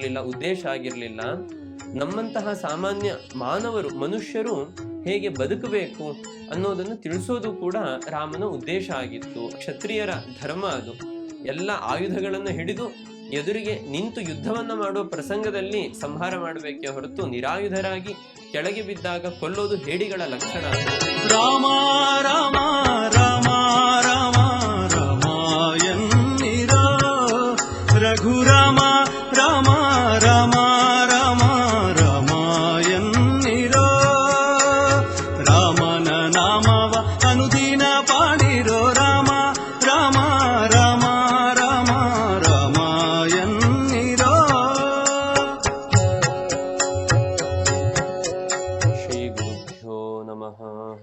ಇರಲಿಲ್ಲ ಉದ್ದೇಶ ಆಗಿರಲಿಲ್ಲ, ನಮ್ಮಂತಹ ಸಾಮಾನ್ಯ ಮಾನವರು, ಮನುಷ್ಯರು ಹೇಗೆ ಬದುಕಬೇಕು ಅನ್ನೋದನ್ನು ತಿಳಿಸೋದು ಕೂಡ ರಾಮನ ಉದ್ದೇಶ ಆಗಿತ್ತು. ಕ್ಷತ್ರಿಯರ ಧರ್ಮ ಅದು. ಎಲ್ಲ ಆಯುಧಗಳನ್ನು ಹಿಡಿದು ಎದುರಿಗೆ ನಿಂತು ಯುದ್ಧವನ್ನ ಮಾಡುವ ಪ್ರಸಂಗದಲ್ಲಿ ಸಂಹಾರ ಮಾಡಬೇಕೆ ಹೊರತು ನಿರಾಯುಧರಾಗಿ ಕೆಳಗೆ ಬಿದ್ದಾಗ ಕೊಲ್ಲೋದು ಹೇಡಿಗಳ ಲಕ್ಷಣ. ರಾಮ ರಾಮ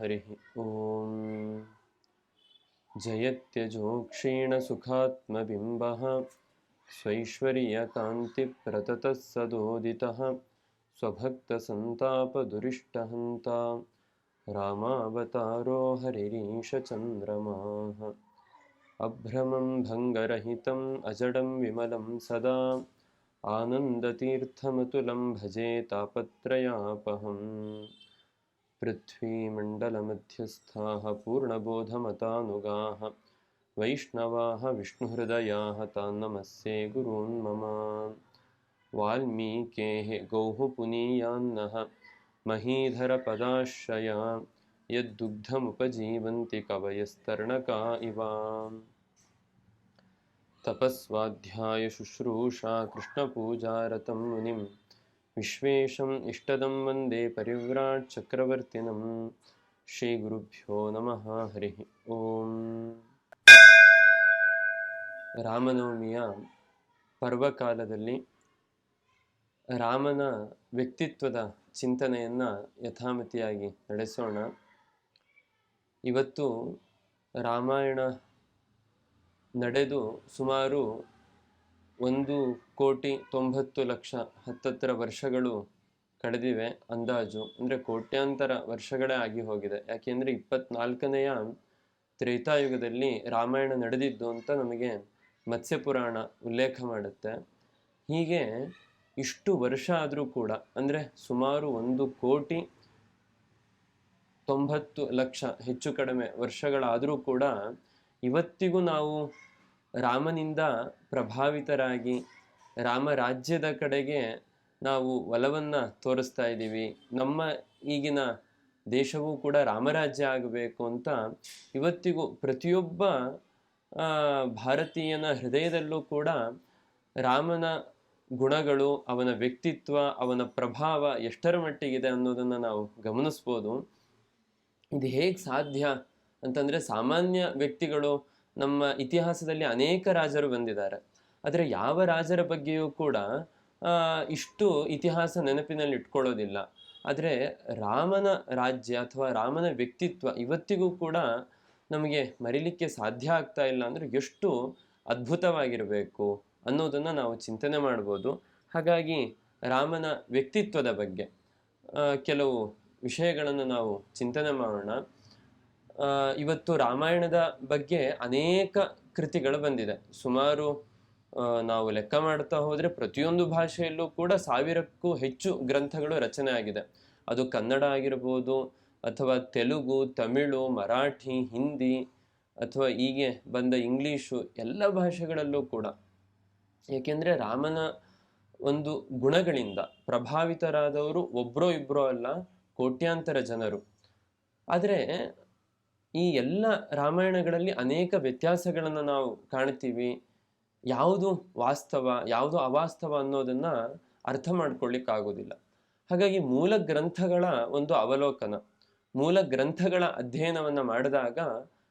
हरिः ॐ जयत्यजो क्षीणसुखात्मबिम्बः स्वैश्वर्यकान्तिप्रततः सदोदितः स्वभक्तसन्तापदुरिष्टहन्ता रामावतारो हरिरीशचन्द्रमाः अभ्रमं भङ्गरहितम् अजडं विमलं सदा आनन्दतीर्थमतुलं भजे तापत्रयापहम् पृथ्वीमण्डलमध्यस्थाः पूर्णबोधमतानुगाः वैष्णवाः विष्णुहृदयाः तान् नमस्ये गुरून् मम। वाल्मीकेः गौः पुनीयान्नः महीधरपदाश्रया यद्दुग्धमुपजीवन्ति कवयस्तर्णका इवा। तपस्वाध्याय शुश्रूषा कृष्णपूजारतं मुनिं विश्वेशम् इष्टदं वन्दे परिव्राट् चक्रवर्तिनं श्रीगुरुभ्यो नमः हरिः ಓಂ ರಾಮನವಮಿಯ ಪರ್ವಕಾಲದಲ್ಲಿ ರಾಮನ ವ್ಯಕ್ತಿತ್ವದ ಚಿಂತನೆಯನ್ನು ಯಥಾಮತಿಯಾಗಿ ನಡೆಸೋಣ ಇವತ್ತು ರಾಮಾಯಣ ನಡೆದು ಸುಮಾರು ಒಂದು ಕೋಟಿ ತೊಂಬತ್ತು ಲಕ್ಷ ಹತ್ತತ್ರ ವರ್ಷಗಳು ಕಳೆದಿವೆ ಅಂದಾಜು. ಅಂದರೆ ಕೋಟ್ಯಾಂತರ ವರ್ಷಗಳೇ ಆಗಿ ಹೋಗಿದೆ. ಯಾಕೆಂದರೆ ಇಪ್ಪತ್ನಾಲ್ಕನೆಯ ತ್ರೇತಾಯುಗದಲ್ಲಿ ರಾಮಾಯಣ ನಡೆದಿದ್ದು ಅಂತ ನಮಗೆ ಮತ್ಸ್ಯಪುರಾಣ ಉಲ್ಲೇಖ ಮಾಡುತ್ತೆ. ಹೀಗೆ ಇಷ್ಟು ವರ್ಷ ಆದರೂ ಕೂಡ ಅಂದರೆ ಸುಮಾರು ಒಂದು ಕೋಟಿ ತೊಂಬತ್ತು ಲಕ್ಷ ಹೆಚ್ಚು ಕಡಿಮೆ ವರ್ಷಗಳಾದರೂ ಕೂಡ ಇವತ್ತಿಗೂ ನಾವು ರಾಮನಿಂದ ಪ್ರಭಾವಿತರಾಗಿ ರಾಮರಾಜ್ಯದ ಕಡೆಗೆ ನಾವು ಒಲವನ್ನು ತೋರಿಸ್ತಾ ಇದ್ದೀವಿ. ನಮ್ಮ ಈಗಿನ ದೇಶವೂ ಕೂಡ ರಾಮರಾಜ್ಯ ಆಗಬೇಕು ಅಂತ ಇವತ್ತಿಗೂ ಪ್ರತಿಯೊಬ್ಬ ಭಾರತೀಯನ ಹೃದಯದಲ್ಲೂ ಕೂಡ ರಾಮನ ಗುಣಗಳು, ಅವನ ವ್ಯಕ್ತಿತ್ವ, ಅವನ ಪ್ರಭಾವ ಎಷ್ಟರ ಮಟ್ಟಿಗಿದೆ ಅನ್ನೋದನ್ನು ನಾವು ಗಮನಿಸ್ಬೋದು. ಇದು ಹೇಗೆ ಸಾಧ್ಯ ಅಂತಂದರೆ ಸಾಮಾನ್ಯ ವ್ಯಕ್ತಿಗಳು ನಮ್ಮ ಇತಿಹಾಸದಲ್ಲಿ ಅನೇಕ ರಾಜರು ಬಂದಿದ್ದಾರೆ. ಆದರೆ ಯಾವ ರಾಜರ ಬಗ್ಗೆಯೂ ಕೂಡ ಇಷ್ಟು ಇತಿಹಾಸ ನೆನಪಿನಲ್ಲಿ ಇಟ್ಕೊಳ್ಳೋದಿಲ್ಲ. ಆದರೆ ರಾಮನ ರಾಜ್ಯ ಅಥವಾ ರಾಮನ ವ್ಯಕ್ತಿತ್ವ ಇವತ್ತಿಗೂ ಕೂಡ ನಮಗೆ ಮರಿಲಿಕ್ಕೆ ಸಾಧ್ಯ ಆಗ್ತಾ ಇಲ್ಲ ಅಂದರೆ ಎಷ್ಟು ಅದ್ಭುತವಾಗಿರಬೇಕು ಅನ್ನೋದನ್ನು ನಾವು ಚಿಂತನೆ ಮಾಡ್ಬೋದು. ಹಾಗಾಗಿ ರಾಮನ ವ್ಯಕ್ತಿತ್ವದ ಬಗ್ಗೆ ಕೆಲವು ವಿಷಯಗಳನ್ನು ನಾವು ಚಿಂತನೆ ಮಾಡೋಣ. ಇವತ್ತು ರಾಮಾಯಣದ ಬಗ್ಗೆ ಅನೇಕ ಕೃತಿಗಳು ಬಂದಿದೆ. ಸುಮಾರು ನಾವು ಲೆಕ್ಕ ಮಾಡ್ತಾ ಹೋದರೆ ಪ್ರತಿಯೊಂದು ಭಾಷೆಯಲ್ಲೂ ಕೂಡ ಸಾವಿರಕ್ಕೂ ಹೆಚ್ಚು ಗ್ರಂಥಗಳು ರಚನೆ ಆಗಿದೆ. ಅದು ಕನ್ನಡ ಆಗಿರ್ಬೋದು, ಅಥವಾ ತೆಲುಗು, ತಮಿಳು, ಮರಾಠಿ, ಹಿಂದಿ, ಅಥವಾ ಹೀಗೆ ಬಂದ ಇಂಗ್ಲೀಷು, ಎಲ್ಲ ಭಾಷೆಗಳಲ್ಲೂ ಕೂಡ. ಏಕೆಂದರೆ ರಾಮನ ಒಂದು ಗುಣಗಳಿಂದ ಪ್ರಭಾವಿತರಾದವರು ಒಬ್ಬರೋ ಇಬ್ಬರೋ ಅಲ್ಲ, ಕೋಟ್ಯಾಂತರ ಜನರು. ಆದರೆ ಈ ಎಲ್ಲ ರಾಮಾಯಣಗಳಲ್ಲಿ ಅನೇಕ ವ್ಯತ್ಯಾಸಗಳನ್ನು ನಾವು ಕಾಣ್ತೀವಿ. ಯಾವುದು ವಾಸ್ತವ, ಯಾವುದು ಅವಾಸ್ತವ ಅನ್ನೋದನ್ನು ಅರ್ಥ ಮಾಡ್ಕೊಳ್ಳಿಕ್ಕಾಗೋದಿಲ್ಲ. ಹಾಗಾಗಿ ಮೂಲ ಗ್ರಂಥಗಳ ಒಂದು ಅವಲೋಕನ, ಮೂಲ ಗ್ರಂಥಗಳ ಅಧ್ಯಯನವನ್ನು ಮಾಡಿದಾಗ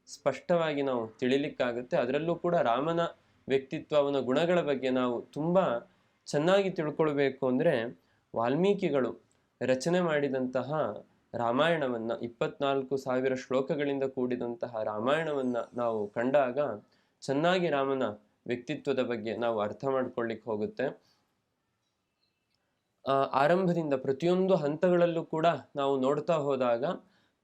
ಸ್ಪಷ್ಟವಾಗಿ ನಾವು ತಿಳಿಲಿಕ್ಕಾಗುತ್ತೆ. ಅದರಲ್ಲೂ ಕೂಡ ರಾಮನ ವ್ಯಕ್ತಿತ್ವ ಅವನ ಗುಣಗಳ ಬಗ್ಗೆ ನಾವು ತುಂಬ ಚೆನ್ನಾಗಿ ತಿಳ್ಕೊಳ್ಬೇಕು ಅಂದರೆ ವಾಲ್ಮೀಕಿಗಳು ರಚನೆ ಮಾಡಿದಂತಹ ರಾಮಾಯಣವನ್ನು ಇಪ್ಪತ್ನಾಲ್ಕು ಸಾವಿರ ಶ್ಲೋಕಗಳಿಂದ ಕೂಡಿದಂತಹ ರಾಮಾಯಣವನ್ನು ನಾವು ಕಂಡಾಗ ಚೆನ್ನಾಗಿ ರಾಮನ ವ್ಯಕ್ತಿತ್ವದ ಬಗ್ಗೆ ನಾವು ಅರ್ಥ ಮಾಡ್ಕೊಳ್ಳಿಕ್ಕೆ ಹೋಗುತ್ತೆ. ಆರಂಭದಿಂದ ಪ್ರತಿಯೊಂದು ಹಂತಗಳಲ್ಲೂ ಕೂಡ ನಾವು ನೋಡ್ತಾ ಹೋದಾಗ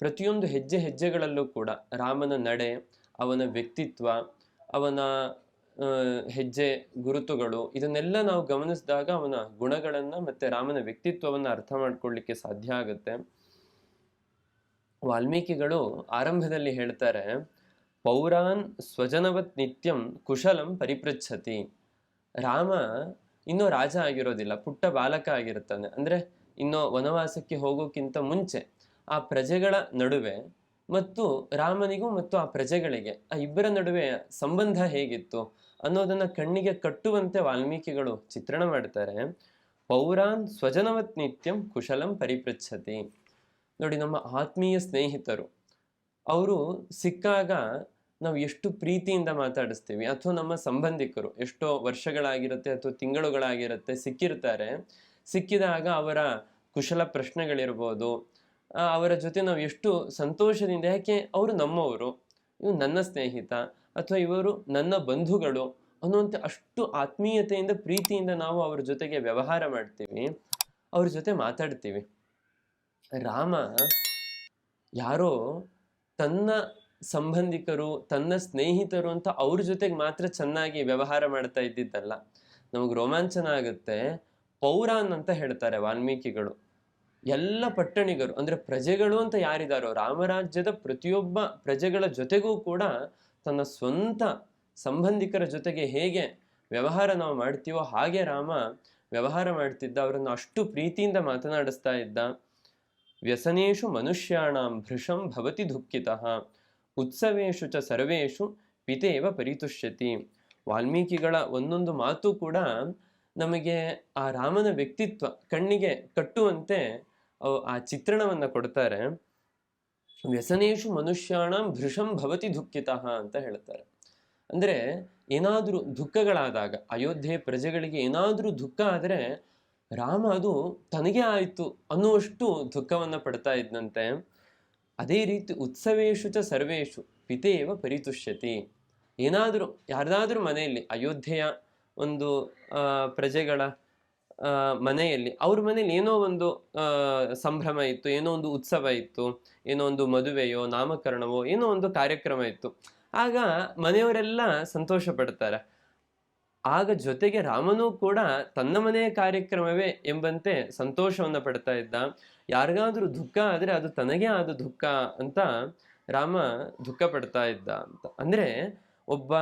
ಪ್ರತಿಯೊಂದು ಹೆಜ್ಜೆ ಹೆಜ್ಜೆಗಳಲ್ಲೂ ಕೂಡ ರಾಮನ ನಡೆ, ಅವನ ವ್ಯಕ್ತಿತ್ವ, ಅವನ ಹೆಜ್ಜೆ, ಗುರುತುಗಳು ಇದನ್ನೆಲ್ಲ ನಾವು ಗಮನಿಸಿದಾಗ ಅವನ ಗುಣಗಳನ್ನ ಮತ್ತೆ ರಾಮನ ವ್ಯಕ್ತಿತ್ವವನ್ನ ಅರ್ಥ ಮಾಡ್ಕೊಳ್ಳಿಕ್ಕೆ ಸಾಧ್ಯ ಆಗುತ್ತೆ. ವಾಲ್ಮೀಕಿಗಳು ಆರಂಭದಲ್ಲಿ ಹೇಳ್ತಾರೆ, ಪೌರಾನ್ ಸ್ವಜನವತ್ ನಿತ್ಯಂ ಕುಶಲಂ ಪರಿಪೃಚ್ಛತಿ. ರಾಮ ಇನ್ನೂ ರಾಜ ಆಗಿರೋದಿಲ್ಲ, ಪುಟ್ಟ ಬಾಲಕ ಆಗಿರುತ್ತಾನೆ. ಅಂದ್ರೆ ಇನ್ನು ವನವಾಸಕ್ಕೆ ಹೋಗೋಕ್ಕಿಂತ ಮುಂಚೆ ಆ ಪ್ರಜೆಗಳ ನಡುವೆ ಮತ್ತು ರಾಮನಿಗೂ ಮತ್ತು ಆ ಪ್ರಜೆಗಳಿಗೆ, ಆ ಇಬ್ಬರ ನಡುವೆ ಸಂಬಂಧ ಹೇಗಿತ್ತು ಅನ್ನೋದನ್ನ ಕಣ್ಣಿಗೆ ಕಟ್ಟುವಂತೆ ವಾಲ್ಮೀಕಿಗಳು ಚಿತ್ರಣ ಮಾಡ್ತಾರೆ, ಪೌರಾನ್ ಸ್ವಜನವತ್ ನಿತ್ಯಂ ಕುಶಲಂ ಪರಿಪೃಚ್ಛತಿ. ನೋಡಿ ನಮ್ಮ ಆತ್ಮೀಯ ಸ್ನೇಹಿತರು, ಅವರು ಸಿಕ್ಕಾಗ ನಾವು ಎಷ್ಟು ಪ್ರೀತಿಯಿಂದ ಮಾತಾಡಿಸ್ತೀವಿ, ಅಥವಾ ನಮ್ಮ ಸಂಬಂಧಿಕರು ಎಷ್ಟೋ ವರ್ಷಗಳಾಗಿರುತ್ತೆ ಅಥವಾ ತಿಂಗಳುಗಳಾಗಿರುತ್ತೆ ಸಿಕ್ಕಿರ್ತಾರೆ, ಸಿಕ್ಕಿದಾಗ ಅವರ ಕುಶಲ ಪ್ರಶ್ನೆಗಳಿರ್ಬೋದು ಅವರ ಜೊತೆ ನಾವು ಎಷ್ಟು ಸಂತೋಷದಿಂದ, ಯಾಕೆ ಅವರು ನಮ್ಮವರು ಇವು ನನ್ನ ಸ್ನೇಹಿತ ಅಥವಾ ಇವರು ನನ್ನ ಬಂಧುಗಳು ಅನ್ನುವಂಥ ಅಷ್ಟು ಆತ್ಮೀಯತೆಯಿಂದ, ಪ್ರೀತಿಯಿಂದ ನಾವು ಅವ್ರ ಜೊತೆಗೆ ವ್ಯವಹಾರ ಮಾಡ್ತೀವಿ, ಅವ್ರ ಜೊತೆ ಮಾತಾಡ್ತೀವಿ. ರಾಮ ಯಾರೋ ತನ್ನ ಸಂಬಂಧಿಕರು, ತನ್ನ ಸ್ನೇಹಿತರು ಅಂತ ಅವ್ರ ಜೊತೆಗೆ ಮಾತ್ರ ಚೆನ್ನಾಗಿ ವ್ಯವಹಾರ ಮಾಡ್ತಾ ಇದ್ದಿದ್ದಲ್ಲ. ನಮಗೆ ರೋಮಾಂಚನ ಆಗುತ್ತೆ. ಪೌರಾನ್ ಅಂತ ಹೇಳ್ತಾರೆ ವಾಲ್ಮೀಕಿಗಳು. ಎಲ್ಲ ಪಟ್ಟಣಿಗರು, ಅಂದ್ರೆ ಪ್ರಜೆಗಳು ಅಂತ ಯಾರಿದಾರೋ, ರಾಮರಾಜ್ಯದ ಪ್ರತಿಯೊಬ್ಬ ಪ್ರಜೆಗಳ ಜೊತೆಗೂ ಕೂಡ ತನ್ನ ಸ್ವಂತ ಸಂಬಂಧಿಕರ ಜೊತೆಗೆ ಹೇಗೆ ವ್ಯವಹಾರ ನಾವು ಮಾಡ್ತೀವೋ ಹಾಗೆ ರಾಮ ವ್ಯವಹಾರ ಮಾಡ್ತಿದ್ದ, ಅವರನ್ನು ಅಷ್ಟು ಪ್ರೀತಿಯಿಂದ ಮಾತನಾಡಿಸ್ತಾ ಇದ್ದ. ವ್ಯಸನೇಶು ಮನುಷ್ಯಾಣಾಂ ಭೃಶಂ ಭವತಿ ದುಃಖಿತಃ ಉತ್ಸವೇಶು ಚ ಸರ್ವೇಶು ಪಿತೇವ ಪರಿತುಷ್ಯತಿ ವಾಲ್ಮೀಕಿಗಳ ಒಂದೊಂದು ಮಾತು ಕೂಡ ನಮಗೆ ಆ ರಾಮನ ವ್ಯಕ್ತಿತ್ವ, ಕಣ್ಣಿಗೆ ಕಟ್ಟುವಂತೆ ಆ ಚಿತ್ರಣವನ್ನು ಕೊಡ್ತಾರೆ. ವ್ಯಸನೇಶು ಮನುಷ್ಯಾಣಂ ಭೃಶಂ ಭವತಿ ದುಃಖಿತಃ ಅಂತ ಹೇಳ್ತಾರೆ. ಅಂದರೆ ಏನಾದರೂ ದುಃಖಗಳಾದಾಗ, ಅಯೋಧ್ಯೆ ಪ್ರಜೆಗಳಿಗೆ ಏನಾದರೂ ದುಃಖ ಆದ್ರೆ ರಾಮ ಅದು ತನಗೆ ಆಯಿತು ಅನ್ನುವಷ್ಟು ದುಃಖವನ್ನು ಪಡ್ತಾ ಇದ್ದಂತೆ ಅದೇ ರೀತಿ ಉತ್ಸವೇಶು ಚ ಸರ್ವೇಶು, ಪಿತೇವ ಪರಿತುಷ್ಯತಿ. ಏನಾದರೂ, ಯಾರ್ದಾದ್ರೂ ಮನೆಯಲ್ಲಿ, ಅಯೋಧ್ಯೆಯ ಒಂದು ಪ್ರಜೆಗಳ ಮನೆಯಲ್ಲಿ, ಅವ್ರ ಮನೇಲಿ ಏನೋ ಒಂದು ಸಂಭ್ರಮ ಇತ್ತು, ಏನೋ ಒಂದು ಉತ್ಸವ ಇತ್ತು, ಏನೋ ಒಂದು ಮದುವೆಯೋ, ನಾಮಕರಣವೋ, ಏನೋ ಒಂದು ಕಾರ್ಯಕ್ರಮ ಇತ್ತು. ಆಗ ಮನೆಯವರೆಲ್ಲ ಸಂತೋಷ ಪಡ್ತಾರೆ. ಆಗ ಜೊತೆಗೆ ರಾಮನೂ ಕೂಡ ತನ್ನ ಮನೆಯ ಕಾರ್ಯಕ್ರಮವೇ ಎಂಬಂತೆ ಸಂತೋಷವನ್ನು ಪಡ್ತಾ ಇದ್ದ. ಯಾರಿಗಾದ್ರೂ ದುಃಖ ಆದ್ರೆ ಅದು ತನಗೆ ಆದ ದುಃಖ ಅಂತ ರಾಮ ದುಃಖ ಪಡ್ತಾ ಇದ್ದ ಅಂತ. ಅಂದ್ರೆ ಒಬ್ಬ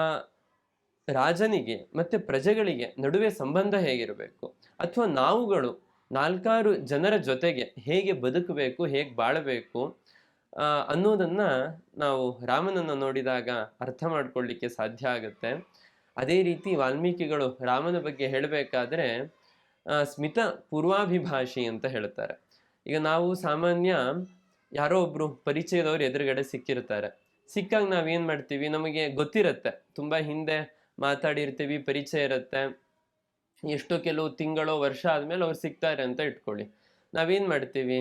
ರಾಜನಿಗೆ ಮತ್ತೆ ಪ್ರಜೆಗಳಿಗೆ ನಡುವೆ ಸಂಬಂಧ ಹೇಗಿರಬೇಕು? ಅಥವಾ ನಾವುಗಳು ನಾಲ್ಕಾರು ಜನರ ಜೊತೆಗೆ ಹೇಗೆ ಬದುಕಬೇಕು, ಹೇಗೆ ಬಾಳಬೇಕು ಅನ್ನೋದನ್ನ ನಾವು ರಾಮನನ್ನ ನೋಡಿದಾಗ ಅರ್ಥ ಮಾಡ್ಕೊಳ್ಳಿಕ್ಕೆ ಸಾಧ್ಯ ಆಗುತ್ತೆ. ಅದೇ ರೀತಿ ವಾಲ್ಮೀಕಿಗಳು ರಾಮನ ಬಗ್ಗೆ ಹೇಳಬೇಕಾದ್ರೆ ಸ್ಮಿತ ಪೂರ್ವಾಭಿಭಾಷಿ ಅಂತ ಹೇಳ್ತಾರೆ. ಈಗ ನಾವು ಸಾಮಾನ್ಯ ಯಾರೋ ಒಬ್ರು ಪರಿಚಯದವ್ರು ಎದುರುಗಡೆ ಸಿಕ್ಕಿರ್ತಾರೆ. ಸಿಕ್ಕಾಗ ನಾವೇನ್ ಮಾಡ್ತೀವಿ? ನಮಗೆ ಗೊತ್ತಿರತ್ತೆ. ತುಂಬಾ ಹಿಂದೆ ಮಾತಾಡಿರ್ತೀವಿ, ಪರಿಚಯ ಇರುತ್ತೆ. ಎಷ್ಟೋ ಕೆಲವು ತಿಂಗಳು ವರ್ಷ ಆದ್ಮೇಲೆ ಅವ್ರು ಸಿಗ್ತಾರೆ ಅಂತ ಇಟ್ಕೊಳ್ಳಿ. ನಾವೇನ್ ಮಾಡ್ತೀವಿ?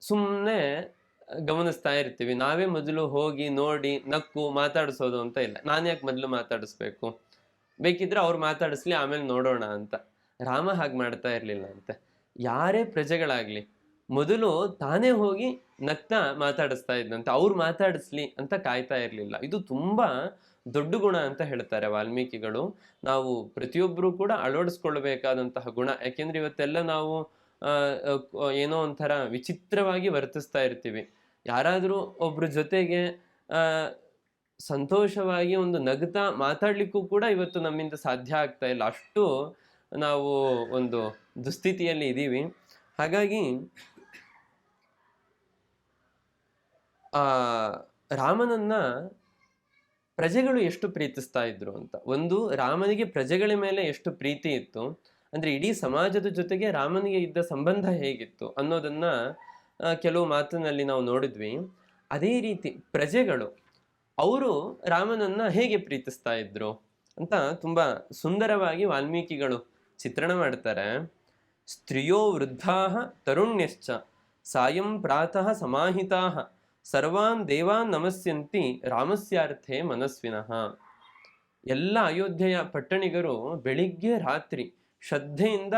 ಸುಮ್ಮನೆ ಗಮನಿಸ್ತಾ ಇರ್ತೀವಿ. ನಾವೇ ಮೊದಲು ಹೋಗಿ ನೋಡಿ, ನಕ್ಕು ಮಾತಾಡಿಸೋದು ಅಂತ ಇಲ್ಲ. ನಾನು ಯಾಕೆ ಮೊದಲು ಮಾತಾಡಿಸ್ಬೇಕು? ಬೇಕಿದ್ರೆ ಅವ್ರು ಮಾತಾಡಿಸ್ಲಿ, ಆಮೇಲೆ ನೋಡೋಣ ಅಂತ. ರಾಮ ಹಾಗೆ ಮಾಡ್ತಾ ಇರ್ಲಿಲ್ಲ ಅಂತೆ. ಯಾರೇ ಪ್ರಜೆಗಳಾಗ್ಲಿ, ಮೊದಲು ತಾನೇ ಹೋಗಿ ನಗ್ತಾ ಮಾತಾಡಿಸ್ತಾ ಇದ್ದಂತೆ ಅವ್ರು ಮಾತಾಡಿಸ್ಲಿ ಅಂತ ಕಾಯ್ತಾ ಇರಲಿಲ್ಲ. ಇದು ತುಂಬಾ ದೊಡ್ಡ ಗುಣ ಅಂತ ಹೇಳ್ತಾರೆ ವಾಲ್ಮೀಕಿಗಳು. ನಾವು ಪ್ರತಿಯೊಬ್ಬರು ಕೂಡ ಅಳವಡಿಸ್ಕೊಳ್ಬೇಕಾದಂತಹ ಗುಣ. ಯಾಕೆಂದ್ರೆ ಇವತ್ತೆಲ್ಲ ನಾವು ಏನೋ ಒಂಥರ ವಿಚಿತ್ರವಾಗಿ ವರ್ತಿಸ್ತಾ ಇರ್ತೀವಿ. ಯಾರಾದರೂ ಒಬ್ರ ಜೊತೆಗೆ ಸಂತೋಷವಾಗಿ ಒಂದು ನಗ್ತಾ ಮಾತಾಡ್ಲಿಕ್ಕೂ ಕೂಡ ಇವತ್ತು ನಮ್ಮಿಂದ ಸಾಧ್ಯ ಆಗ್ತಾ ಇಲ್ಲ. ಅಷ್ಟು ನಾವು ಒಂದು ದುಸ್ಥಿತಿಯಲ್ಲಿ ಇದ್ದೀವಿ ಹಾಗಾಗಿ, ಆ, ರಾಮನನ್ನ ಪ್ರಜೆಗಳು ಎಷ್ಟು ಪ್ರೀತಿಸ್ತಾ ಇದ್ರು ಅಂತ. ಒಂದು, ರಾಮನಿಗೆ ಪ್ರಜೆಗಳ ಮೇಲೆ ಎಷ್ಟು ಪ್ರೀತಿ ಇತ್ತು. ಅಂದ್ರೆ ಇಡೀ ಸಮಾಜದ ಜೊತೆಗೆ ರಾಮನಿಗೆ ಇದ್ದ ಸಂಬಂಧ ಹೇಗಿತ್ತು ಅನ್ನೋದನ್ನ ಕೆಲವು ಮಾತಿನಲ್ಲಿ ನಾವು ನೋಡಿದ್ವಿ. ಅದೇ ರೀತಿ ಪ್ರಜೆಗಳು, ಅವರು ರಾಮನನ್ನ ಹೇಗೆ ಪ್ರೀತಿಸ್ತಾ ಇದ್ರು ಅಂತ ತುಂಬಾ ಸುಂದರವಾಗಿ ವಾಲ್ಮೀಕಿಗಳು ಚಿತ್ರಣ ಮಾಡ್ತಾರೆ. ಸ್ತ್ರೀಯೋ ವೃದ್ಧಾ ತರುಣ್ಯಶ್ಚ, ಸಾಯಂ ಪ್ರಾತಃ ಸಮಾಹಿತಾ, ಸರ್ವಾನ್ ದೇವಾನ್ ನಮಸ್ಯಂತಿ ರಾಮಸ್ಯಾರ್ಥೆ ಮನಸ್ವಿನಃ. ಎಲ್ಲ ಅಯೋಧ್ಯೆಯ ಪಟ್ಟಣಿಗರು ಬೆಳಿಗ್ಗೆ ರಾತ್ರಿ ಶ್ರದ್ಧೆಯಿಂದ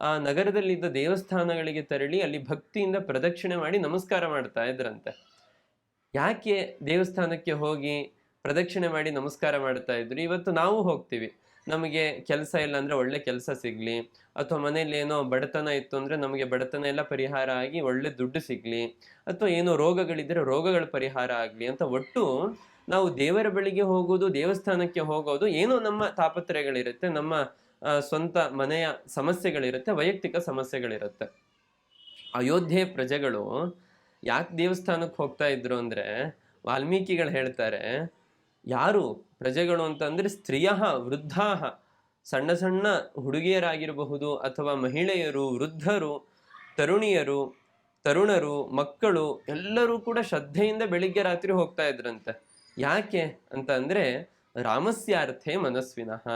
ಆ ನಗರದಲ್ಲಿದ್ದ ದೇವಸ್ಥಾನಗಳಿಗೆ ತೆರಳಿ ಅಲ್ಲಿ ಭಕ್ತಿಯಿಂದ ಪ್ರದಕ್ಷಿಣೆ ಮಾಡಿ ನಮಸ್ಕಾರ ಮಾಡ್ತಾ ಇದ್ರಂತೆ. ಯಾಕೆ ದೇವಸ್ಥಾನಕ್ಕೆ ಹೋಗಿ ಪ್ರದಕ್ಷಿಣೆ ಮಾಡಿ ನಮಸ್ಕಾರ ಮಾಡ್ತಾ ಇದ್ರು? ಇವತ್ತು ನಾವು ಹೋಗ್ತೀವಿ. ನಮಗೆ ಕೆಲಸ ಇಲ್ಲ ಅಂದ್ರೆ ಒಳ್ಳೆ ಕೆಲಸ ಸಿಗ್ಲಿ. ಅಥವಾ ಮನೇಲಿ ಏನೋ ಬಡತನ ಇತ್ತು ಅಂದ್ರೆ ನಮಗೆ ಬಡತನ ಎಲ್ಲ ಪರಿಹಾರ ಆಗಿ ಒಳ್ಳೆ ದುಡ್ಡು ಸಿಗ್ಲಿ. ಅಥವಾ ಏನೋ ರೋಗಗಳಿದ್ರೆ ರೋಗಗಳ ಪರಿಹಾರ ಆಗಲಿ ಅಂತ ಒಟ್ಟು ನಾವು ದೇವರ ಬಳಿಗೆ ಹೋಗೋದು, ದೇವಸ್ಥಾನಕ್ಕೆ ಹೋಗೋದು ಏನೋ ನಮ್ಮ ತಾಪತ್ರಯಗಳಿರುತ್ತೆ. ನಮ್ಮ ಸ್ವಂತ ಮನೆಯ ಸಮಸ್ಯೆಗಳಿರುತ್ತೆ, ವೈಯಕ್ತಿಕ ಸಮಸ್ಯೆಗಳಿರುತ್ತೆ. ಅಯೋಧ್ಯೆ ಪ್ರಜೆಗಳು ಯಾಕೆ ದೇವಸ್ಥಾನಕ್ಕೆ ಹೋಗ್ತಾ ಇದ್ರು ಅಂದರೆ, ವಾಲ್ಮೀಕಿಗಳು ಹೇಳ್ತಾರೆ, ಯಾರು ಪ್ರಜೆಗಳು ಅಂತಂದರೆ ಸ್ತ್ರೀಯ, ವೃದ್ಧಾ, ಸಣ್ಣ ಸಣ್ಣ ಹುಡುಗಿಯರಾಗಿರಬಹುದು ಅಥವಾ ಮಹಿಳೆಯರು, ವೃದ್ಧರು, ತರುಣಿಯರು, ತರುಣರು, ಮಕ್ಕಳು, ಎಲ್ಲರೂ ಕೂಡ ಶ್ರದ್ಧೆಯಿಂದ ಬೆಳಿಗ್ಗೆ ರಾತ್ರಿ ಹೋಗ್ತಾ ಇದ್ರಂತೆ. ಯಾಕೆ ಅಂತ ಅಂದರೆ ರಾಮಸ್ಯಾರ್ಥೆ ಮನಸ್ವಿನಃ.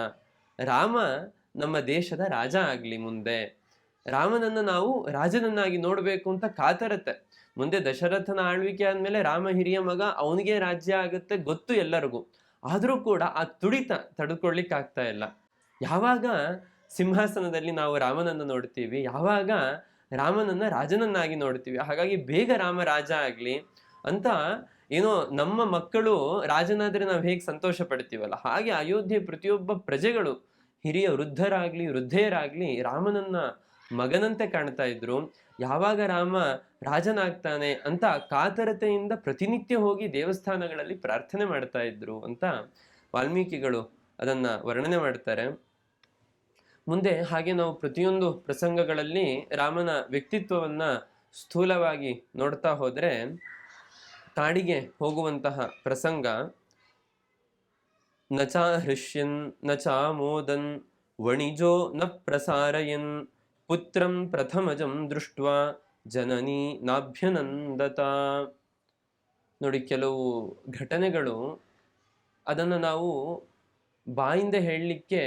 ರಾಮ ನಮ್ಮ ದೇಶದ ರಾಜ ಆಗ್ಲಿ ಮುಂದೆ. ರಾಮನನ್ನ ನಾವು ರಾಜನನ್ನಾಗಿ ನೋಡ್ಬೇಕು ಅಂತ ಕಾತರತೆ. ಮುಂದೆ ದಶರಥನ ಆಳ್ವಿಕೆ ಆದ್ಮೇಲೆ ರಾಮ ಹಿರಿಯ ಮಗ ಅವನಿಗೆ ರಾಜ್ಯ ಆಗುತ್ತೆ ಗೊತ್ತು ಎಲ್ಲರಿಗೂ. ಆದ್ರೂ ಕೂಡ ಆ ತುಡಿತ ತಡ್ಕೊಳ್ಲಿಕ್ಕೆ ಆಗ್ತಾ ಇಲ್ಲ. ಯಾವಾಗ ಸಿಂಹಾಸನದಲ್ಲಿ ನಾವು ರಾಮನನ್ನ ನೋಡ್ತೀವಿ, ಯಾವಾಗ ರಾಮನನ್ನ ರಾಜನನ್ನಾಗಿ ನೋಡ್ತೀವಿ, ಹಾಗಾಗಿ ಬೇಗ ರಾಮ ರಾಜ ಆಗ್ಲಿ ಅಂತ ಏನೋ ನಮ್ಮ ಮಕ್ಕಳು ರಾಜನಾದ್ರೆ ನಾವು ಹೇಗೆ ಸಂತೋಷ ಪಡ್ತೀವಲ್ಲ? ಹಾಗೆ ಅಯೋಧ್ಯೆ ಪ್ರತಿಯೊಬ್ಬ ಪ್ರಜೆಗಳು ಹಿರಿಯ ವೃದ್ಧರಾಗ್ಲಿ, ವೃದ್ಧೆಯರಾಗ್ಲಿ ರಾಮನನ್ನ ಮಗನಂತೆ ಕಾಣ್ತಾ ಇದ್ರು. ಯಾವಾಗ ರಾಮ ರಾಜನಾಗ್ತಾನೆ ಅಂತ ಕಾತರತೆಯಿಂದ ಪ್ರತಿನಿತ್ಯ ಹೋಗಿ ದೇವಸ್ಥಾನಗಳಲ್ಲಿ ಪ್ರಾರ್ಥನೆ ಮಾಡ್ತಾ ಇದ್ರು ಅಂತ ವಾಲ್ಮೀಕಿಗಳು ಅದನ್ನ ವರ್ಣನೆ ಮಾಡ್ತಾರೆ. ಮುಂದೆ ಹಾಗೆ ನಾವು ಪ್ರತಿಯೊಂದು ಪ್ರಸಂಗಗಳಲ್ಲಿ ರಾಮನ ವ್ಯಕ್ತಿತ್ವವನ್ನ ಸ್ಥೂಲವಾಗಿ ನೋಡ್ತಾ ಹೋದ್ರೆ, ಕಾಡಿಗೆ ಹೋಗುವಂತಹ ಪ್ರಸಂಗ ನ ಚ ಹೃಷ್ಯನ್ನ ಚಾಮೋದನ್ ಮೋದನ್ ವಣಿಜೋ ನ ಪ್ರಸಾರಯನ್ ಪುತ್ರಂ ಪ್ರಥಮಜಂ ದೃಷ್ಟ ಜನನಿ ನಾಭ್ಯನಂದತ ನೋಡಿ, ಕೆಲವು ಘಟನೆಗಳು, ಅದನ್ನು ನಾವು ಬಾಯಿಂದ ಹೇಳಲಿಕ್ಕೆ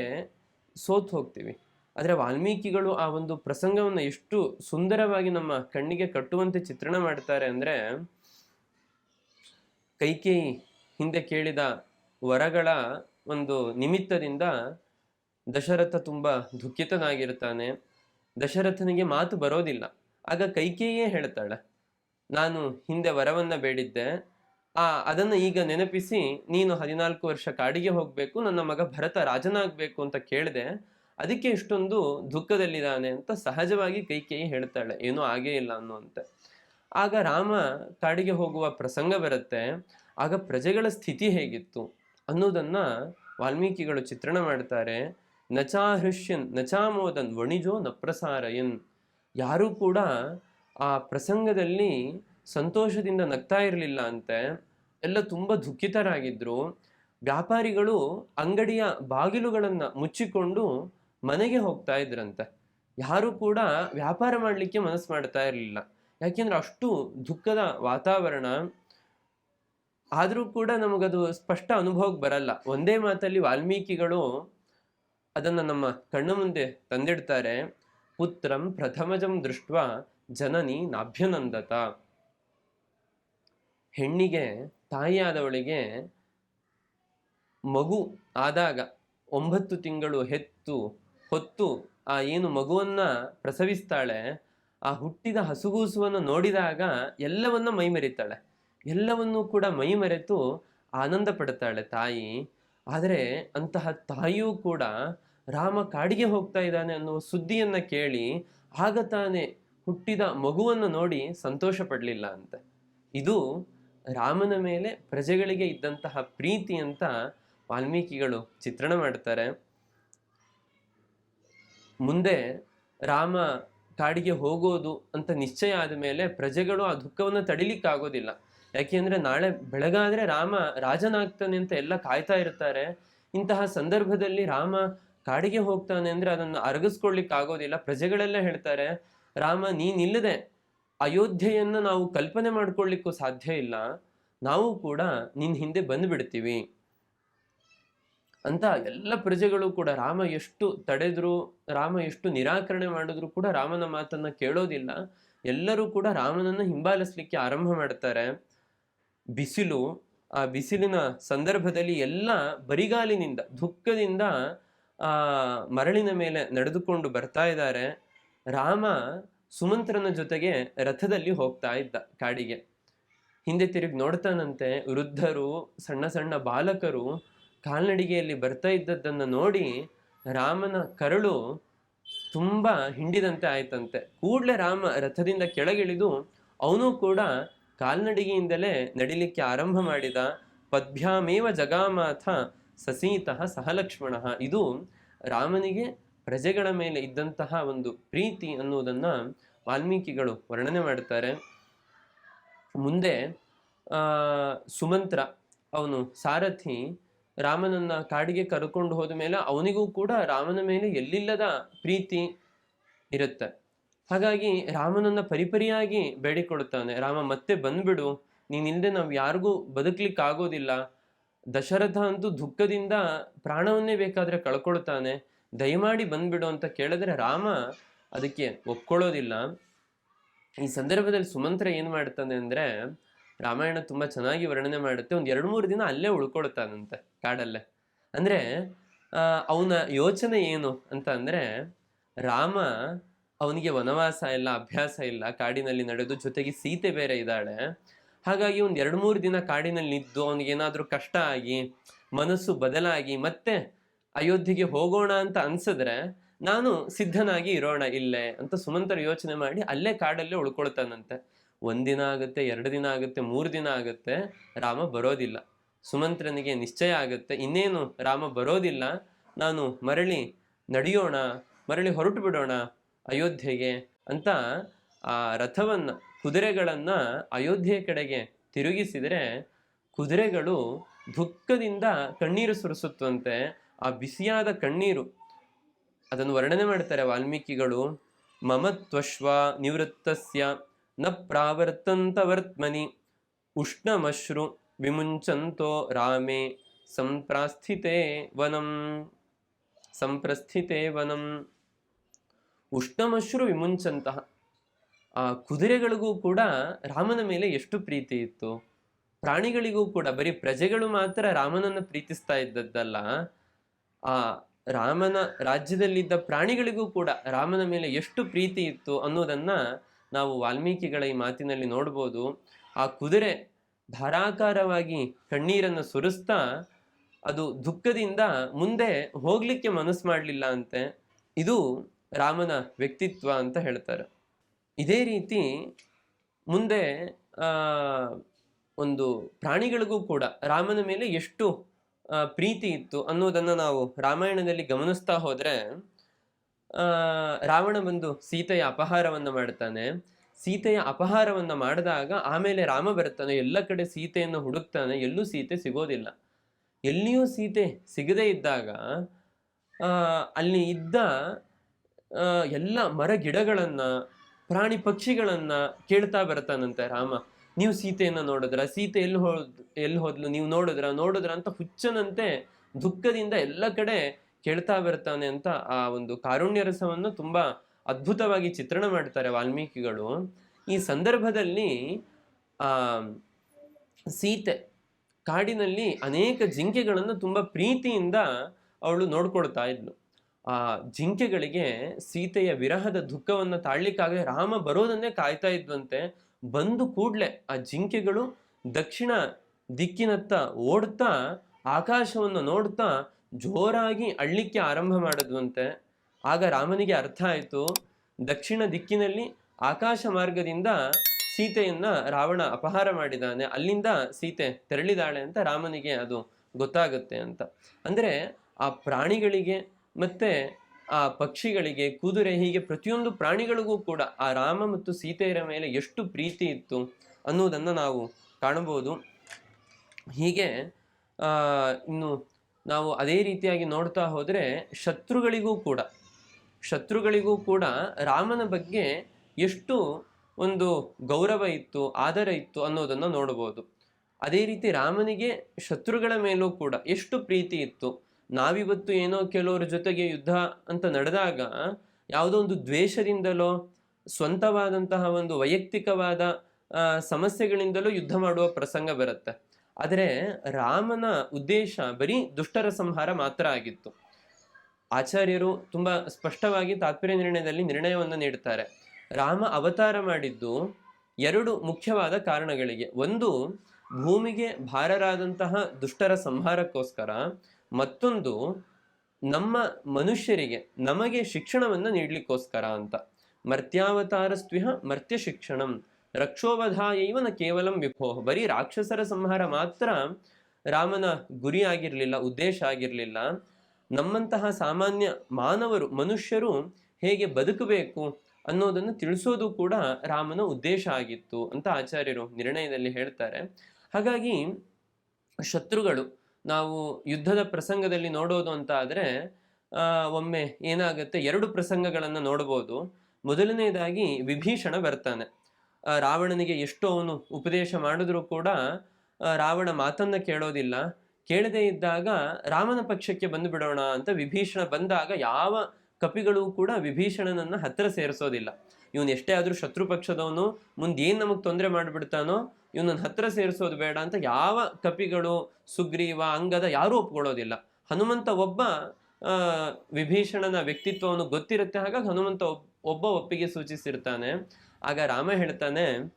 ಸೋತು ಹೋಗ್ತೀವಿ. ಆದರೆ ವಾಲ್ಮೀಕಿಗಳು ಆ ಒಂದು ಪ್ರಸಂಗವನ್ನು ಎಷ್ಟು ಸುಂದರವಾಗಿ ನಮ್ಮ ಕಣ್ಣಿಗೆ ಕಟ್ಟುವಂತೆ ಚಿತ್ರಣ ಮಾಡ್ತಾರೆ ಅಂದರೆ, ಕೈಕೇಯಿ ಹಿಂದೆ ಕೇಳಿದ ವರಗಳ ಒಂದು ನಿಮಿತ್ತದಿಂದ ದಶರಥ ತುಂಬ ದುಃಖಿತನಾಗಿರ್ತಾನೆ. ದಶರಥನಿಗೆ ಮಾತು ಬರೋದಿಲ್ಲ. ಆಗ ಕೈಕೇಯೇ ಹೇಳ್ತಾಳೆ, ನಾನು ಹಿಂದೆ ವರವನ್ನ ಬೇಡಿದ್ದೆ. ಆ, ಅದನ್ನು ಈಗ ನೆನಪಿಸಿ ನೀನು ಹದಿನಾಲ್ಕು ವರ್ಷ ಕಾಡಿಗೆ ಹೋಗಬೇಕು, ನನ್ನ ಮಗ ಭರತ ರಾಜನಾಗಬೇಕು ಅಂತ ಕೇಳಿದೆ, ಅದಕ್ಕೆ ಇಷ್ಟೊಂದು ದುಃಖದಲ್ಲಿದ್ದಾನೆ ಅಂತ ಸಹಜವಾಗಿ ಕೈಕೇಯಿ ಹೇಳ್ತಾಳೆ. ಏನೂ ಆಗೇ ಇಲ್ಲ ಅನ್ನುವಂತೆ. ಆಗ ರಾಮ ಕಾಡಿಗೆ ಹೋಗುವ ಪ್ರಸಂಗ ಬರುತ್ತೆ. ಆಗ ಪ್ರಜೆಗಳ ಸ್ಥಿತಿ ಹೇಗಿತ್ತು? ಅನ್ನೋದನ್ನ ವಾಲ್ಮೀಕಿಗಳು ಚಿತ್ರಣ ಮಾಡ್ತಾರೆ. ನಚಾ ಹೃಷ್ಯನ್ ನಚಾಮೋದನ್ ವಣಿಜೋ ನ ಪ್ರಸಾರಯನ್ ಯಾರೂ ಕೂಡ ಆ ಪ್ರಸಂಗದಲ್ಲಿ ಸಂತೋಷದಿಂದ ನಗ್ತಾ ಇರಲಿಲ್ಲ ಅಂತೆ. ಎಲ್ಲ ತುಂಬ ದುಃಖಿತರಾಗಿದ್ದರು ವ್ಯಾಪಾರಿಗಳು ಅಂಗಡಿಯ ಬಾಗಿಲುಗಳನ್ನು ಮುಚ್ಚಿಕೊಂಡು ಮನೆಗೆ ಹೋಗ್ತಾ ಇದ್ರಂತೆ. ಯಾರು ಕೂಡ ವ್ಯಾಪಾರ ಮಾಡಲಿಕ್ಕೆ ಮನಸ್ಸು ಮಾಡ್ತಾ ಇರಲಿಲ್ಲ. ಯಾಕೆಂದ್ರೆ ಅಷ್ಟು ದುಃಖದ ವಾತಾವರಣ ಆದರೂ ಕೂಡ ನಮಗದು ಸ್ಪಷ್ಟ ಅನುಭವಕ್ಕೆ ಬರಲ್ಲ. ಒಂದೇ ಮಾತಲ್ಲಿ ವಾಲ್ಮೀಕಿಗಳು ಅದನ್ನು ನಮ್ಮ ಕಣ್ಣ ಮುಂದೆ ತಂದಿಡ್ತಾರೆ. ಪುತ್ರಂ ಪ್ರಥಮಜಂ ದೃಷ್ಟ ಜನನಿ ನಾಭ್ಯನಂದತ. ಹೆಣ್ಣಿಗೆ, ತಾಯಿಯಾದವಳಿಗೆ ಮಗು ಆದಾಗ ಒಂಬತ್ತು ತಿಂಗಳು ಹೆತ್ತು, ಹೊತ್ತು ಆ ಏನು ಮಗುವನ್ನ ಪ್ರಸವಿಸ್ತಾಳೆ, ಆ ಹುಟ್ಟಿದ ಹಸುಗೂಸುವನ್ನು ನೋಡಿದಾಗ ಎಲ್ಲವನ್ನ ಮೈಮರಿತಾಳೆ. ಎಲ್ಲವನ್ನೂ ಕೂಡ ಮೈಮರೆತು ಆನಂದ ಪಡ್ತಾಳೆ ತಾಯಿ. ಆದರೆ ಅಂತಹ ತಾಯಿಯೂ ಕೂಡ ರಾಮ ಕಾಡಿಗೆ ಹೋಗ್ತಾ ಇದ್ದಾನೆ ಅನ್ನುವ ಸುದ್ದಿಯನ್ನ ಕೇಳಿ ಆಗ ತಾನೇ ಹುಟ್ಟಿದ ಮಗುವನ್ನು ನೋಡಿ ಸಂತೋಷ ಪಡಲಿಲ್ಲ ಅಂತೆ. ಇದು ರಾಮನ ಮೇಲೆ ಪ್ರಜೆಗಳಿಗೆ ಇದ್ದಂತಹ ಪ್ರೀತಿ ಅಂತ ವಾಲ್ಮೀಕಿಗಳು ಚಿತ್ರಣ ಮಾಡ್ತಾರೆ. ಮುಂದೆ ರಾಮ ಕಾಡಿಗೆ ಹೋಗೋದು ಅಂತ ನಿಶ್ಚಯ ಆದ ಮೇಲೆ ಪ್ರಜೆಗಳು ಆ ದುಃಖವನ್ನು ತಡಿಲಿಕ್ಕಾಗೋದಿಲ್ಲ. ಯಾಕೆಂದ್ರೆ ನಾಳೆ ಬೆಳಗಾದ್ರೆ ರಾಮ ರಾಜನಾಗ್ತಾನೆ ಅಂತ ಎಲ್ಲ ಕಾಯ್ತಾ ಇರ್ತಾರೆ. ಇಂತಹ ಸಂದರ್ಭದಲ್ಲಿ ರಾಮ ಕಾಡಿಗೆ ಹೋಗ್ತಾನೆ ಅಂದ್ರೆ ಅದನ್ನು ಅರಗಿಸ್ಕೊಳ್ಲಿಕ್ಕೆ ಆಗೋದಿಲ್ಲ. ಪ್ರಜೆಗಳೆಲ್ಲ ಹೇಳ್ತಾರೆ, ರಾಮ, ನೀನಿಲ್ಲದೆ ಅಯೋಧ್ಯೆಯನ್ನ ನಾವು ಕಲ್ಪನೆ ಮಾಡ್ಕೊಳ್ಲಿಕ್ಕೂ ಸಾಧ್ಯ ಇಲ್ಲ. ನಾವು ಕೂಡ ನಿನ್ ಹಿಂದೆ ಬಂದ್ಬಿಡ್ತೀವಿ. ಅಂತ ಎಲ್ಲ ಪ್ರಜೆಗಳು ಕೂಡ, ರಾಮ ಎಷ್ಟು ತಡೆದ್ರು, ರಾಮ ಎಷ್ಟು ನಿರಾಕರಣೆ ಮಾಡಿದ್ರು ಕೂಡ ರಾಮನ ಮಾತನ್ನ ಕೇಳೋದಿಲ್ಲ. ಎಲ್ಲರೂ ಕೂಡ ರಾಮನನ್ನ ಹಿಂಬಾಲಿಸ್ಲಿಕ್ಕೆ ಆರಂಭ ಮಾಡ್ತಾರೆ. ಬಿಸಿಲು, ಆ ಬಿಸಿಲಿನ ಸಂದರ್ಭದಲ್ಲಿ ಎಲ್ಲ ಬರಿಗಾಲಿನಿಂದ, ದುಃಖದಿಂದ, ಆ ಮರಳಿನ ಮೇಲೆ ನಡೆದುಕೊಂಡು ಬರ್ತಾ ಇದ್ದಾರೆ. ರಾಮ ಸುಮಂತ್ರನ ಜೊತೆಗೆ ರಥದಲ್ಲಿ ಹೋಗ್ತಾ ಇದ್ದ ಕಾಡಿಗೆ. ಹಿಂದೆ ತಿರುಗಿ ನೋಡ್ತಾನಂತೆ, ವೃದ್ಧರು, ಸಣ್ಣ ಸಣ್ಣ ಬಾಲಕರು ಕಾಲ್ನಡಿಗೆಯಲ್ಲಿ ಬರ್ತಾ ಇದ್ದದ್ದನ್ನು ನೋಡಿ ರಾಮನ ಕರಳು ತುಂಬ ಹಿಂಡಿದಂತೆ ಆಯ್ತಂತೆ. ಕೂಡಲೇ ರಾಮ ರಥದಿಂದ ಕೆಳಗಿಳಿದು ಅವನು ಕೂಡ ಕಾಲ್ನಡಿಗೆಯಿಂದಲೇ ನಡಿಲಿಕ್ಕೆ ಆರಂಭ ಮಾಡಿದ ಪದ್ಭ್ಯಾಮೇವ ಜಗಾಮಾಥ ಸಸೀತಃ ಸಹಲಕ್ಷ್ಮಣ. ಇದು ರಾಮನಿಗೆ ಪ್ರಜೆಗಳ ಮೇಲೆ ಇದ್ದಂತಹ ಒಂದು ಪ್ರೀತಿ ಅನ್ನುವುದನ್ನು ವಾಲ್ಮೀಕಿಗಳು ವರ್ಣನೆ ಮಾಡ್ತಾರೆ ಮುಂದೆ ಸುಮಂತ್ರ, ಅವನು ಸಾರಥಿ, ರಾಮನನ್ನ ಕಾಡಿಗೆ ಕರ್ಕೊಂಡು ಹೋದ ಮೇಲೆ ಅವನಿಗೂ ಕೂಡ ರಾಮನ ಮೇಲೆ ಎಲ್ಲಿಲ್ಲದ ಪ್ರೀತಿ ಇರುತ್ತೆ. ಹಾಗಾಗಿ ರಾಮನನ್ನ ಪರಿಪರಿಯಾಗಿ ಬೇಡಿಕೊಳ್ಳುತ್ತಾನೆ. ರಾಮ, ಮತ್ತೆ ಬಂದ್ಬಿಡು. ನೀನಿಲ್ಲದೆ ನಾವು ಯಾರಿಗೂ ಬದುಕ್ಲಿಕ್ಕೆ ಆಗೋದಿಲ್ಲ ದಶರಥ ಅಂತೂ ದುಃಖದಿಂದ ಪ್ರಾಣವನ್ನೇ ಬೇಕಾದ್ರೆ ಕಳ್ಕೊಳ್ತಾನೆ. ದಯಮಾಡಿ ಬಂದ್ಬಿಡು ಅಂತ ಕೇಳಿದ್ರೆ ರಾಮ ಅದಕ್ಕೆ ಒಪ್ಕೊಳ್ಳೋದಿಲ್ಲ. ಈ ಸಂದರ್ಭದಲ್ಲಿ ಸುಮಂತ್ರ ಏನ್ ಮಾಡ್ತಾನೆ ಅಂದ್ರೆ, ರಾಮಾಯಣ ತುಂಬಾ ಚೆನ್ನಾಗಿ ವರ್ಣನೆ ಮಾಡುತ್ತೆ. ಒಂದ್ ಎರಡು ಮೂರು ದಿನ ಅಲ್ಲೇ ಉಳ್ಕೊಳ್ತಾನಂತೆ, ಕಾಡಲ್ಲೇ. ಅಂದ್ರೆ ಅವನ ಯೋಚನೆ ಏನು ಅಂತ ಅಂದ್ರೆ, ರಾಮ ಅವನಿಗೆ ವನವಾಸ ಇಲ್ಲ, ಅಭ್ಯಾಸ ಇಲ್ಲ, ಕಾಡಿನಲ್ಲಿ ನಡೆದು ಜೊತೆಗೆ ಸೀತೆ ಬೇರೆ ಇದ್ದಾಳೆ. ಹಾಗಾಗಿ ಒಂದು ಎರಡು ಮೂರು ದಿನ ಕಾಡಿನಲ್ಲಿ ನಿದ್ದು ಅವನಿಗೇನಾದರೂ ಕಷ್ಟ ಆಗಿ, ಮನಸ್ಸು ಬದಲಾಗಿ ಮತ್ತೆ ಅಯೋಧ್ಯೆಗೆ ಹೋಗೋಣ ಅಂತ ಅನ್ಸಿದ್ರೆ ನಾನು ಸಿದ್ಧನಾಗಿ ಇರೋಣ ಇಲ್ಲೇ ಅಂತ ಸುಮಂತರ ಯೋಚನೆ ಮಾಡಿ ಅಲ್ಲೇ ಕಾಡಲ್ಲೇ ಉಳ್ಕೊಳ್ತಾನಂತೆ. ಒಂದಿನ ಆಗುತ್ತೆ, ಎರಡು ದಿನ ಆಗುತ್ತೆ, ಮೂರು ದಿನ ಆಗುತ್ತೆ, ರಾಮ ಬರೋದಿಲ್ಲ. ಸುಮಂತ್ರನಿಗೆ ನಿಶ್ಚಯ ಆಗುತ್ತೆ, ಇನ್ನೇನು ರಾಮ ಬರೋದಿಲ್ಲ, ನಾನು ಮರಳಿ ನಡೆಯೋಣ, ಮರಳಿ ಹೊರಟು ಬಿಡೋಣ ಅಯೋಧ್ಯೆಗೆ ಅಂತ ಆ ರಥವನ್ನ, ಕುದುರೆಗಳನ್ನ ಅಯೋಧ್ಯೆ ಕಡೆಗೆ ತಿರುಗಿಸಿದರೆ ಕುದುರೆಗಳು ದುಃಖದಿಂದ ಕಣ್ಣೀರು ಸುರಿಸುತ್ತಂತೆ. ಆ ಬಿಸಿಯಾದ ಕಣ್ಣೀರು, ಅದನ್ನು ವರ್ಣನೆ ಮಾಡ್ತಾರೆ ವಾಲ್ಮೀಕಿಗಳು. ಮಮ ತ್ವಶ್ವ ನಿವೃತ್ತಸ್ಯ ನ ಪ್ರಾವರ್ತಂತ ವರ್ತ್ಮನಿ ಉಷ್ಣಮಶ್ರು ವಿಮುಂಚಂತೋ ರಾಮೇ ಸಂಪ್ರಾಸ್ಥಿತೇ ವನಂ, ಸಂಪ್ರಸ್ಥಿತೇ ವನಂ. ಉಷ್ಣಮಶ್ರು ವಿಮುಂಚಂತಹ. ಆ ಕುದುರೆಗಳಿಗೂ ಕೂಡ ರಾಮನ ಮೇಲೆ ಎಷ್ಟು ಪ್ರೀತಿ ಇತ್ತು. ಪ್ರಾಣಿಗಳಿಗೂ ಕೂಡ, ಬರೀ ಪ್ರಜೆಗಳು ಮಾತ್ರ ರಾಮನನ್ನು ಪ್ರೀತಿಸ್ತಾ ಇದ್ದದ್ದಲ್ಲ. ಆ ರಾಮನ ರಾಜ್ಯದಲ್ಲಿದ್ದ ಪ್ರಾಣಿಗಳಿಗೂ ಕೂಡ ರಾಮನ ಮೇಲೆ ಎಷ್ಟು ಪ್ರೀತಿ ಇತ್ತು ಅನ್ನೋದನ್ನ ನಾವು ವಾಲ್ಮೀಕಿಗಳ ಈ ಮಾತಿನಲ್ಲಿ ನೋಡ್ಬೋದು. ಆ ಕುದುರೆ ಧಾರಾಕಾರವಾಗಿ ಕಣ್ಣೀರನ್ನು ಸುರಿಸ್ತಾ, ಅದು ದುಃಖದಿಂದ ಮುಂದೆ ಹೋಗ್ಲಿಕ್ಕೆ ಮನಸ್ಸು ಮಾಡಲಿಲ್ಲ ಅಂತೆ. ಇದು ರಾಮನ ವ್ಯಕ್ತಿತ್ವ ಅಂತ ಹೇಳ್ತಾರೆ. ಇದೇ ರೀತಿ ಮುಂದೆ ಒಂದು ಪ್ರಾಣಿಗಳಿಗೂ ಕೂಡ ರಾಮನ ಮೇಲೆ ಎಷ್ಟು ಪ್ರೀತಿ ಇತ್ತು ಅನ್ನೋದನ್ನು ನಾವು ರಾಮಾಯಣದಲ್ಲಿ ಗಮನಿಸ್ತಾ ಹೋದರೆ ರಾವಣ ಬಂದು ಸೀತೆಯ ಅಪಹಾರವನ್ನು ಮಾಡ್ತಾನೆ. ಸೀತೆಯ ಅಪಹಾರವನ್ನು ಮಾಡಿದಾಗ ಆಮೇಲೆ ರಾಮ ಬರ್ತಾನೆ. ಎಲ್ಲ ಕಡೆ ಸೀತೆಯನ್ನು ಹುಡುಕ್ತಾನೆ. ಎಲ್ಲೂ ಸೀತೆ ಸಿಗೋದಿಲ್ಲ. ಎಲ್ಲಿಯೂ ಸೀತೆ ಸಿಗದೇ ಇದ್ದಾಗ ಅಲ್ಲಿ ಇದ್ದ ಎಲ್ಲ ಮರ ಗಿಡಗಳನ್ನ, ಪ್ರಾಣಿ ಪಕ್ಷಿಗಳನ್ನ ಕೇಳ್ತಾ ಬರ್ತಾನಂತೆ ರಾಮ. ನೀವು ಸೀತೆಯನ್ನ ನೋಡಿದ್ರ? ಸೀತೆ ಎಲ್ಲಿ ಹೋದ್ ಎಲ್ಲಿ ಹೋದ್ಲು? ನೀವು ನೋಡಿದ್ರ? ನೋಡಿದ್ರ ಅಂತ ಹುಚ್ಚನಂತೆ ದುಃಖದಿಂದ ಎಲ್ಲ ಕಡೆ ಕೇಳ್ತಾ ಬರ್ತಾನೆ ಅಂತ ಆ ಒಂದು ಕಾರುಣ್ಯ ರಸವನ್ನು ತುಂಬಾ ಅದ್ಭುತವಾಗಿ ಚಿತ್ರಣ ಮಾಡ್ತಾರೆ ವಾಲ್ಮೀಕಿಗಳು. ಈ ಸಂದರ್ಭದಲ್ಲಿ, ಆ, ಸೀತೆ ಕಾಡಿನಲ್ಲಿ ಅನೇಕ ಜಿಂಕೆಗಳನ್ನು ತುಂಬಾ ಪ್ರೀತಿಯಿಂದ ಅವಳು ನೋಡ್ಕೊಳ್ತಾ ಇದ್ಲು. ಆ, ಜಿಂಕೆಗಳಿಗೆ ಸೀತೆಯ ವಿರಹದ ದುಃಖವನ್ನು ತಾಳ್ಲಿಕ್ಕಾಗದೆ ರಾಮ ಬರೋದನ್ನೇ ಕಾಯ್ತಾ ಇದ್ವಂತೆ ಬಂದು ಕೂಡ್ಲೆ ಆ ಜಿಂಕೆಗಳು ದಕ್ಷಿಣ ದಿಕ್ಕಿನತ್ತ ಓಡ್ತಾ ಆಕಾಶವನ್ನು ನೋಡ್ತಾ ಜೋರಾಗಿ ಅಳ್ಳಿಕ್ಕೆ ಆರಂಭ ಮಾಡಿದ್ವಂತೆ. ಆಗ ರಾಮನಿಗೆ ಅರ್ಥ ಆಯಿತು, ದಕ್ಷಿಣ ದಿಕ್ಕಿನಲ್ಲಿ ಆಕಾಶ ಮಾರ್ಗದಿಂದ ಸೀತೆಯನ್ನ ರಾವಣ ಅಪಹಾರ ಮಾಡಿದಾನೆ. ಅಲ್ಲಿಂದ ಸೀತೆ ತೆರಳಿದಾಳೆ ಅಂತ ರಾಮನಿಗೆ ಅದು ಗೊತ್ತಾಗುತ್ತೆ ಅಂತ. ಅಂದ್ರೆ ಆ ಪ್ರಾಣಿಗಳಿಗೆ ಮತ್ತೆ ಆ ಪಕ್ಷಿಗಳಿಗೆ ಕುದುರೆ ಹೀಗೆ ಪ್ರತಿಯೊಂದು ಪ್ರಾಣಿಗಳಿಗೂ ಕೂಡ ಆ ರಾಮ ಮತ್ತು ಸೀತೆಯರ ಮೇಲೆ ಎಷ್ಟು ಪ್ರೀತಿ ಇತ್ತು ಅನ್ನೋದನ್ನು ನಾವು ಕಾಣಬಹುದು. ಹೀಗೆ ಇನ್ನು ನಾವು ಅದೇ ರೀತಿಯಾಗಿ ನೋಡ್ತಾ ಹೋದರೆ ಶತ್ರುಗಳಿಗೂ ಕೂಡ ಶತ್ರುಗಳಿಗೂ ಕೂಡ ರಾಮನ ಬಗ್ಗೆ ಎಷ್ಟು ಒಂದು ಗೌರವ ಇತ್ತು, ಆದರ ಇತ್ತು ಅನ್ನೋದನ್ನು ನೋಡಬಹುದು. ಅದೇ ರೀತಿ ರಾಮನಿಗೆ ಶತ್ರುಗಳ ಮೇಲೂ ಕೂಡ ಎಷ್ಟು ಪ್ರೀತಿ ಇತ್ತು. ನಾವಿವತ್ತು ಏನೋ ಕೆಲವರ ಜೊತೆಗೆ ಯುದ್ಧ ಅಂತ ನಡೆದಾಗ ಯಾವುದೋ ಒಂದು ದ್ವೇಷದಿಂದಲೋ, ಸ್ವಂತವಾದಂತಹ ಒಂದು ವೈಯಕ್ತಿಕವಾದ ಸಮಸ್ಯೆಗಳಿಂದಲೂ ಯುದ್ಧ ಮಾಡುವ ಪ್ರಸಂಗ ಬರುತ್ತೆ. ಆದರೆ ರಾಮನ ಉದ್ದೇಶ ಬರೀ ದುಷ್ಟರ ಸಂಹಾರ ಮಾತ್ರ ಆಗಿತ್ತು. ಆಚಾರ್ಯರು ತುಂಬ ಸ್ಪಷ್ಟವಾಗಿ ತಾತ್ಪರ್ಯ ನಿರ್ಣಯದಲ್ಲಿ ನಿರ್ಣಯವನ್ನು ನೀಡುತ್ತಾರೆ ರಾಮ ಅವತಾರ ಮಾಡಿದ್ದು ಎರಡು ಮುಖ್ಯವಾದ ಕಾರಣಗಳಿಗೆ. ಒಂದು, ಭೂಮಿಗೆ ಭಾರರಾದಂತಹ ದುಷ್ಟರ ಸಂಹಾರಕ್ಕೋಸ್ಕರ. ಮತ್ತೊಂದು ನಮ್ಮ ಮನುಷ್ಯರಿಗೆ ನಮಗೆ ಶಿಕ್ಷಣವನ್ನು ನೀಡಲಿಕ್ಕೋಸ್ಕರ ಅಂತ. ಮರ್ತ್ಯಾವತಾರ ಸ್ವಿಹ ಮರ್ತ್ಯ ಶಿಕ್ಷಣಂ. ರಕ್ಷೋವಧಾಯೈವ ನ ಕೇವಲಂ ವಿಭೋ. ಬರೀ ರಾಕ್ಷಸರ ಸಂಹಾರ ಮಾತ್ರ ರಾಮನ ಗುರಿ ಆಗಿರಲಿಲ್ಲ ಉದ್ದೇಶ ಆಗಿರಲಿಲ್ಲ. ನಮ್ಮಂತಹ ಸಾಮಾನ್ಯ ಮಾನವರು, ಮನುಷ್ಯರು ಹೇಗೆ ಬದುಕಬೇಕು ಅನ್ನೋದನ್ನು ತಿಳಿಸೋದು ಕೂಡ ರಾಮನ ಉದ್ದೇಶ ಆಗಿತ್ತು ಅಂತ ಆಚಾರ್ಯರು ನಿರ್ಣಯದಲ್ಲಿ ಹೇಳ್ತಾರೆ. ಹಾಗಾಗಿ ಶತ್ರುಗಳು ನಾವು ಯುದ್ಧದ ಪ್ರಸಂಗದಲ್ಲಿ ನೋಡೋದು ಅಂತ ಆದರೆ ಒಮ್ಮೆ ಏನಾಗುತ್ತೆ, ಎರಡು ಪ್ರಸಂಗಗಳನ್ನು ನೋಡ್ಬೋದು. ಮೊದಲನೇದಾಗಿ ವಿಭೀಷಣ ಬರ್ತಾನೆ. ರಾವಣನಿಗೆ ಎಷ್ಟು ಅವನು ಉಪದೇಶ ಮಾಡಿದ್ರೂ ಕೂಡ ರಾವಣ ಮಾತನ್ನ ಕೇಳೋದಿಲ್ಲ. ಕೇಳದೇ ಇದ್ದಾಗ ರಾಮನ ಪಕ್ಷಕ್ಕೆ ಬಂದು ಬಿಡೋಣ ಅಂತ ವಿಭೀಷಣ ಬಂದಾಗ ಯಾವ ಕಪಿಗಳು ಕೂಡ ವಿಭೀಷಣನನ್ನ ಹತ್ತಿರ ಸೇರಿಸೋದಿಲ್ಲ. ಇವನು ಎಷ್ಟೇ ಆದ್ರೂ ಶತ್ರು ಪಕ್ಷದವನು, ಮುಂದೆ ಏನು ನಮಗೆ ತೊಂದರೆ ಮಾಡಿಬಿಡ್ತಾನೋ ಇವನನ್ನ ಹತ್ರ ಸೇರಿಸೋದು ಬೇಡ ಅಂತ ಯಾವ ಕಪಿಗಳು, ಸುಗ್ರೀವ, ಅಂಗದ ಯಾರೂ ಒಪ್ಕೊಳ್ಳೋದಿಲ್ಲ. ಹನುಮಂತ ಒಬ್ಬ ವಿಭೀಷಣನ ವ್ಯಕ್ತಿತ್ವವನ್ನು ಗೊತ್ತಿರುತ್ತೆ, ಹಾಗಾಗಿ ಹನುಮಂತ ಒಬ್- ಒಬ್ಬ ಒಪ್ಪಿಗೆ ಸೂಚಿಸಿರ್ತಾನೆ. ಆಗ ರಾಮ ಹೇಳ್ತಾನೆ,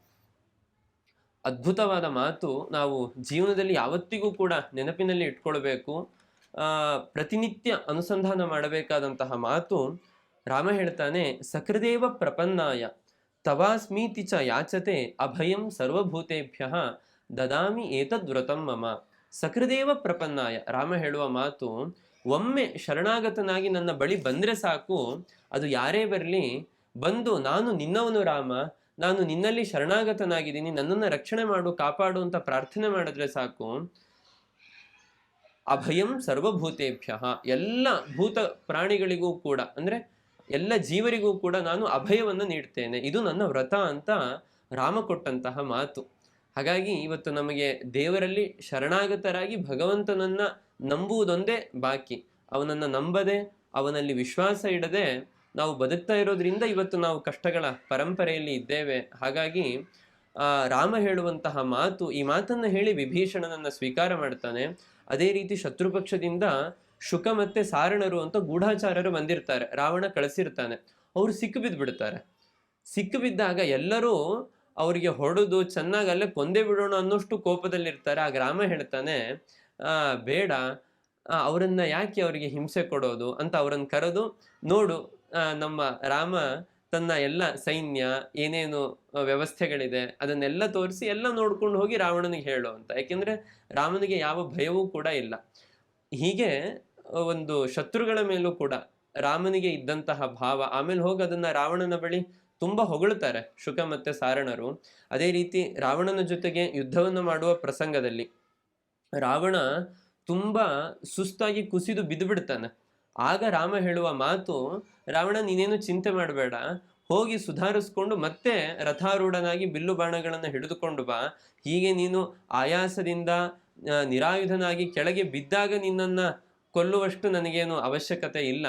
ಅದ್ಭುತವಾದ ಮಾತು ನಾವು ಜೀವನದಲ್ಲಿ ಯಾವತ್ತಿಗೂ ಕೂಡ ನೆನಪಿನಲ್ಲಿ ಇಟ್ಕೊಳ್ಬೇಕು. ಪ್ರತಿನಿತ್ಯ ಅನುಸಂಧಾನ ಮಾಡಬೇಕಾದಂತಹ ಮಾತು. ರಾಮ ಹೇಳ್ತಾನೆ, ಸಕೃದೇವ ಪ್ರಪನ್ನಾಯ. ತವಾಸ್ಮೀತಿ ಚ ಯಾಚತೆ ಅಭಯಂ ಸರ್ವಭೂತೇಭ್ಯ ದದಾಮಿ ಏತದ್ವ್ರತಂ ಮಮ ಸಕೃದೇವ ಪ್ರಪನ್ನಾಯ ರಾಮ ಹೇಳುವ ಮಾತು, ಒಮ್ಮೆ ಶರಣಾಗತನಾಗಿ ನನ್ನ ಬಳಿ ಬಂದ್ರೆ ಸಾಕು, ಅದು ಯಾರೇ ಬರಲಿ, ಬಂದು ನಾನು ನಿನ್ನವನು ರಾಮ, ನಾನು ನಿನ್ನಲ್ಲಿ ಶರಣಾಗತನಾಗಿದ್ದೀನಿ, ನನ್ನನ್ನು ರಕ್ಷಣೆ ಮಾಡು, ಕಾಪಾಡು ಅಂತ ಪ್ರಾರ್ಥನೆ ಮಾಡಿದ್ರೆ ಸಾಕು. ಅಭಯಂ ಸರ್ವಭೂತೇಭ್ಯ, ಎಲ್ಲ ಭೂತ ಪ್ರಾಣಿಗಳಿಗೂ ಕೂಡ, ಅಂದ್ರೆ ಎಲ್ಲ ಜೀವರಿಗೂ ಕೂಡ ನಾನು ಅಭಯವನ್ನು ನೀಡ್ತೇನೆ. ಇದು ನನ್ನ ವ್ರತ ಅಂತ ರಾಮ ಕೊಟ್ಟಂತಹ ಮಾತು. ಹಾಗಾಗಿ ಇವತ್ತು ನಮಗೆ ದೇವರಲ್ಲಿ ಶರಣಾಗತರಾಗಿ ಭಗವಂತನನ್ನ ನಂಬುವುದೊಂದೇ ಬಾಕಿ. ಅವನನ್ನ ನಂಬದೆ, ಅವನಲ್ಲಿ ವಿಶ್ವಾಸ ಇಡದೆ ನಾವು ಬದುಕ್ತಾ ಇರೋದ್ರಿಂದ ಇವತ್ತು ನಾವು ಕಷ್ಟಗಳ ಪರಂಪರೆಯಲ್ಲಿ ಇದ್ದೇವೆ. ಹಾಗಾಗಿ ರಾಮ ಹೇಳುವಂತಹ ಮಾತು ಈ ಮಾತನ್ನ ಹೇಳಿ ವಿಭೀಷಣನನ್ನ ಸ್ವೀಕಾರ ಮಾಡ್ತಾನೆ. ಅದೇ ರೀತಿ ಶತ್ರುಪಕ್ಷದಿಂದ ಶುಕ ಮತ್ತೆ ಸಾರಣರು ಅಂತ ಗೂಢಾಚಾರರು ಬಂದಿರ್ತಾರೆ, ರಾವಣ ಕಳಿಸಿರ್ತಾನೆ. ಅವರು ಸಿಕ್ಕು ಬಿದ್ದು ಬಿಡ್ತಾರೆ ಸಿಕ್ಕು ಬಿದ್ದಾಗ ಎಲ್ಲರೂ ಅವರಿಗೆ ಹೊಡೆದು ಚೆನ್ನಾಗಿ ಅಲ್ಲೇ ಕೊಂದೇ ಬಿಡೋಣ ಅನ್ನೋಷ್ಟು ಕೋಪದಲ್ಲಿರ್ತಾರೆ. ಆಗ ರಾಮ ಹೇಳ್ತಾನೆ ಬೇಡ. ಅವರನ್ನ ಯಾಕೆ ಅವರಿಗೆ ಹಿಂಸೆ ಕೊಡೋದು? ಅಂತ ಅವರನ್ನು ಕರೆದು, ನೋಡು ನಮ್ಮ ರಾಮ ತನ್ನ ಎಲ್ಲ ಸೈನ್ಯ, ಏನೇನು ವ್ಯವಸ್ಥೆಗಳಿದೆ, ಅದನ್ನೆಲ್ಲ ತೋರಿಸಿ ಎಲ್ಲ ನೋಡ್ಕೊಂಡು ಹೋಗಿ ರಾವಣನಿಗೆ ಹೇಳು ಅಂತ. ಯಾಕೆಂದ್ರೆ ರಾಮನಿಗೆ ಯಾವ ಭಯವೂ ಕೂಡ ಇಲ್ಲ. ಹೀಗೆ ಒಂದು ಶತ್ರುಗಳ ಮೇಲೂ ಕೂಡ ರಾಮನಿಗೆ ಇದ್ದಂತಹ ಭಾವ, ಆಮೇಲೆ ಹೋಗಿ ಅದನ್ನ ರಾವಣನ ಬಳಿ ತುಂಬಾ ಹೊಗಳುತ್ತಾರೆ ಶುಕ ಮತ್ತೆ ಸಾರಣರು. ಅದೇ ರೀತಿ ರಾವಣನ ಜೊತೆಗೆ ಯುದ್ಧವನ್ನು ಮಾಡುವ ಪ್ರಸಂಗದಲ್ಲಿ ರಾವಣ ತುಂಬಾ ಸುಸ್ತಾಗಿ ಕುಸಿದು ಬಿದ್ದು ಬಿಡ್ತಾನೆ ಆಗ ರಾಮ ಹೇಳುವ ಮಾತು, ರಾವಣ, ನೀನೇನು ಚಿಂತೆ ಮಾಡಬೇಡ. ಹೋಗಿ ಸುಧಾರಿಸ್ಕೊಂಡು ಮತ್ತೆ ರಥಾರೂಢನಾಗಿ ಬಿಲ್ಲು ಬಾಣಗಳನ್ನು ಹಿಡಿದುಕೊಂಡು ಬಾ. ಹೀಗೆ ನೀನು ಆಯಾಸದಿಂದ ನಿರಾಯುಧನಾಗಿ ಕೆಳಗೆ ಬಿದ್ದಾಗ ನಿನ್ನನ್ನ ಕೊಲ್ಲುವಷ್ಟು ನನಗೇನು ಅವಶ್ಯಕತೆ ಇಲ್ಲ.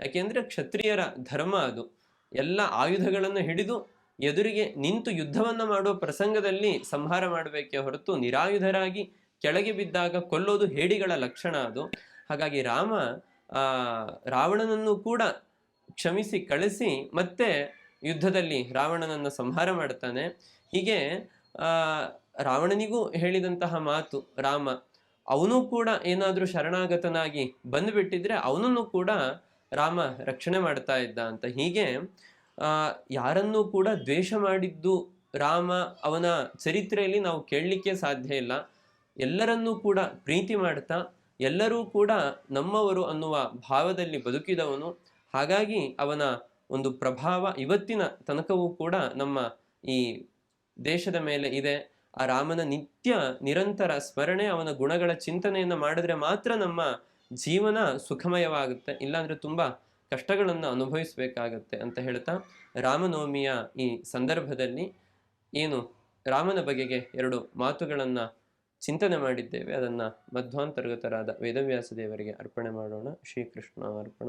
ಯಾಕೆಂದರೆ ಕ್ಷತ್ರಿಯರ ಧರ್ಮ ಅದು. ಎಲ್ಲ ಆಯುಧಗಳನ್ನು ಹಿಡಿದು ಎದುರಿಗೆ ನಿಂತು ಯುದ್ಧವನ್ನು ಮಾಡುವ ಪ್ರಸಂಗದಲ್ಲಿ ಸಂಹಾರ ಮಾಡಬೇಕೇ ಹೊರತು ನಿರಾಯುಧರಾಗಿ ಕೆಳಗೆ ಬಿದ್ದಾಗ ಕೊಲ್ಲೋದು ಹೇಡಿಗಳ ಲಕ್ಷಣ ಅದು. ಹಾಗಾಗಿ ರಾಮ ರಾವಣನನ್ನು ಕೂಡ ಕ್ಷಮಿಸಿ, ಕಳಿಸಿ ಮತ್ತೆ ಯುದ್ಧದಲ್ಲಿ ರಾವಣನನ್ನು ಸಂಹಾರ ಮಾಡ್ತಾನೆ. ಹೀಗೆ ರಾವಣನಿಗೂ ಹೇಳಿದಂತಹ ಮಾತು, ರಾಮ ಅವನು ಕೂಡ ಏನಾದರೂ ಶರಣಾಗತನಾಗಿ ಬಂದುಬಿಟ್ಟಿದ್ರೆ ಅವನನ್ನು ಕೂಡ ರಾಮ ರಕ್ಷಣೆ ಮಾಡ್ತಾ ಇದ್ದ ಅಂತ. ಹೀಗೆ ಯಾರನ್ನೂ ಕೂಡ ದ್ವೇಷ ಮಾಡಿದ್ದು ರಾಮ ಅವನ ಚರಿತ್ರೆಯಲ್ಲಿ ನಾವು ಕೇಳಲಿಕ್ಕೆ ಸಾಧ್ಯ ಇಲ್ಲ. ಎಲ್ಲರನ್ನೂ ಕೂಡ ಪ್ರೀತಿ ಮಾಡ್ತಾ, ಎಲ್ಲರೂ ಕೂಡ ನಮ್ಮವರು ಅನ್ನುವ ಭಾವದಲ್ಲಿ ಬದುಕಿದವನು. ಹಾಗಾಗಿ ಅವನ ಒಂದು ಪ್ರಭಾವ ಇವತ್ತಿನ ತನಕವೂ ಕೂಡ ನಮ್ಮ ಈ ದೇಶದ ಮೇಲೆ ಇದೆ. ಆ ರಾಮನ ನಿತ್ಯ ನಿರಂತರ ಸ್ಮರಣೆ, ಅವನ ಗುಣಗಳ ಚಿಂತನೆಯನ್ನು ಮಾಡಿದ್ರೆ ಮಾತ್ರ ನಮ್ಮ ಜೀವನ ಸುಖಮಯವಾಗುತ್ತೆ. ಇಲ್ಲಾಂದ್ರೆ ತುಂಬ ಕಷ್ಟಗಳನ್ನು ಅನುಭವಿಸಬೇಕಾಗತ್ತೆ ಅಂತ ಹೇಳ್ತಾ ರಾಮನವಮಿಯ ಈ ಸಂದರ್ಭದಲ್ಲಿ ಏನು ರಾಮನ ಬಗೆಗೆ ಎರಡು ಮಾತುಗಳನ್ನು ಚಿಂತನೆ ಮಾಡಿದ್ದೇವೆ. ಅದನ್ನು ಮಧ್ವಾಂತರ್ಗತರಾದ ವೇದವ್ಯಾಸ ದೇವರಿಗೆ ಅರ್ಪಣೆ ಮಾಡೋಣ. ಶ್ರೀಕೃಷ್ಣ ಅರ್ಪಣ